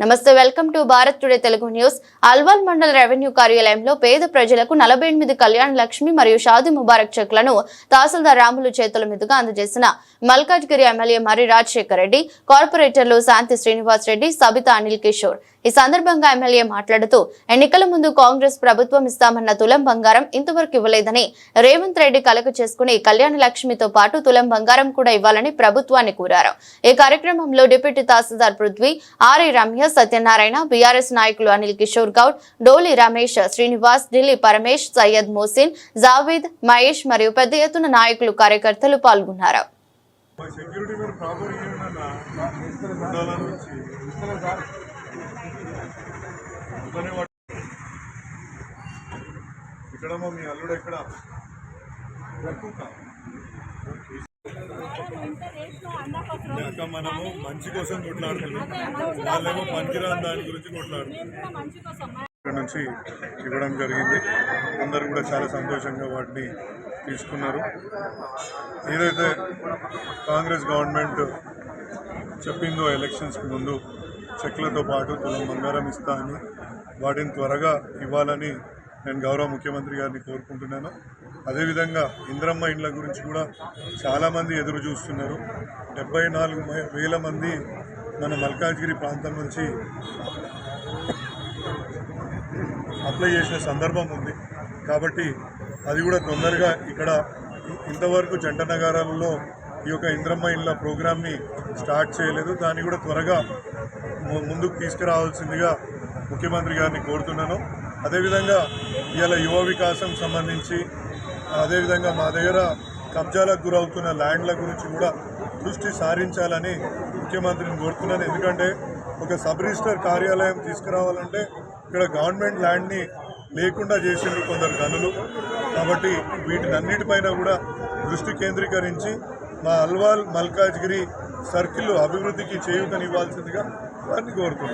నమస్తే welcome to Bharat today Telugu news. Alwal మండల revenue కార్యాలయంలో పేద ప్రజలకు నలభై ఎనిమిది కళ్యాణ్ లక్ష్మి మరియు షాది ముబారక్ చెక్లను తహసీల్దార్ రాములు చేతుల మీదుగా అందజేసిన మల్కాజ్గిరి ఎమ్మెల్యే మర్రి రాజశేఖర్ రెడ్డి కార్పొరేటర్లు శాంతి శ్రీనివాస్ రెడ్డి సబితా అనిల్ కిషోర్. ఈ సందర్భంగా ఎమ్మెల్యే మాట్లాడుతూ ఎన్నికల ముందు కాంగ్రెస్ ప్రభుత్వం ఇస్తామన్న తులం బంగారం ఇంతవరకు ఇవ్వలేదని రేవంత్ రెడ్డి కలక చేసుకుని కళ్యాణ లక్ష్మితో పాటు తులం బంగారం కూడా ఇవ్వాలని ప్రభుత్వాన్ని కోరారు. ఈ కార్యక్రమంలో deputy tahsildar Prithvi RI Ramya Satyanarayana BRS నాయకులు అనిల్ కిషోర్ గౌడ్ డోలి రమేష్ శ్రీనివాస్ ఢిల్లీ పరమేష్ సయ్యద్ మోసిన్ జావేద్ మహేష్ మరియు పెద్ద ఎత్తున నాయకులు కార్యకర్తలు పాల్గొన్నారు. సెక్యూరిటీ మీరు ప్రాపర్ ఉండాలని వచ్చి అందుకనే వాడు- ఇక్కడ మా మీ అల్లుడు ఎక్కడ? అక్క మనము మంచి కోసం కొట్లాడుతున్నాం. వాళ్ళేమో పనికిరాని దాని గురించి కొట్లాడుతున్నాం ఇక్కడ నుంచి ఇవ్వడం జరిగింది. అందరూ కూడా చాలా సంతోషంగా వాటిని తీసుకున్నారు. ఏదైతే కాంగ్రెస్ గవర్నమెంట్ చెప్పిందో ఎలక్షన్స్కి ముందు చెక్లతో పాటు తులం బంగారం ఇస్తా అని వాటిని త్వరగా ఇవ్వాలని నేను గౌరవ ముఖ్యమంత్రి గారిని కోరుకుంటున్నాను. అదేవిధంగా ఇంద్రమ్మ ఇండ్ల గురించి కూడా చాలామంది ఎదురు చూస్తున్నారు. డెబ్బై నాలుగు వేల మంది మన మల్కాజ్గిరి ప్రాంతం నుంచి అప్లై చేసిన సందర్భం ఉంది. కాబట్టి అది కూడా తొందరగా ఇక్కడ ఇంతవరకు జంట నగరాలలో ఈ యొక్క ఇంద్రమ్మ ఇళ్ళ ప్రోగ్రామ్ని స్టార్ట్ చేయలేదు. దాన్ని కూడా త్వరగా ముందుకు తీసుకురావాల్సిందిగా ముఖ్యమంత్రి గారిని కోరుతున్నాను. అదేవిధంగా ఇవాళ యువ వికాసం సంబంధించి అదేవిధంగా మా దగ్గర కబ్జాలకు గురవుతున్న ల్యాండ్ల గురించి కూడా దృష్టి సారించాలని ముఖ్యమంత్రిని కోరుతున్నాను. ఎందుకంటే ఒక సబ్ రిజిస్టర్ కార్యాలయం తీసుకురావాలంటే ఇక్కడ గవర్నమెంట్ ల్యాండ్ని లేకుండా చేసిండ్రు కొందరు గనులు. కాబట్టి వీటినన్నిటిపైన కూడా దృష్టి కేంద్రీకరించి మా అల్వాల్ మల్కాజ్గిరి సర్కిల్ అభివృద్ధికి చేయూతనివ్వాల్సిందిగా ਅਨਗੋਰ ਤੋਂ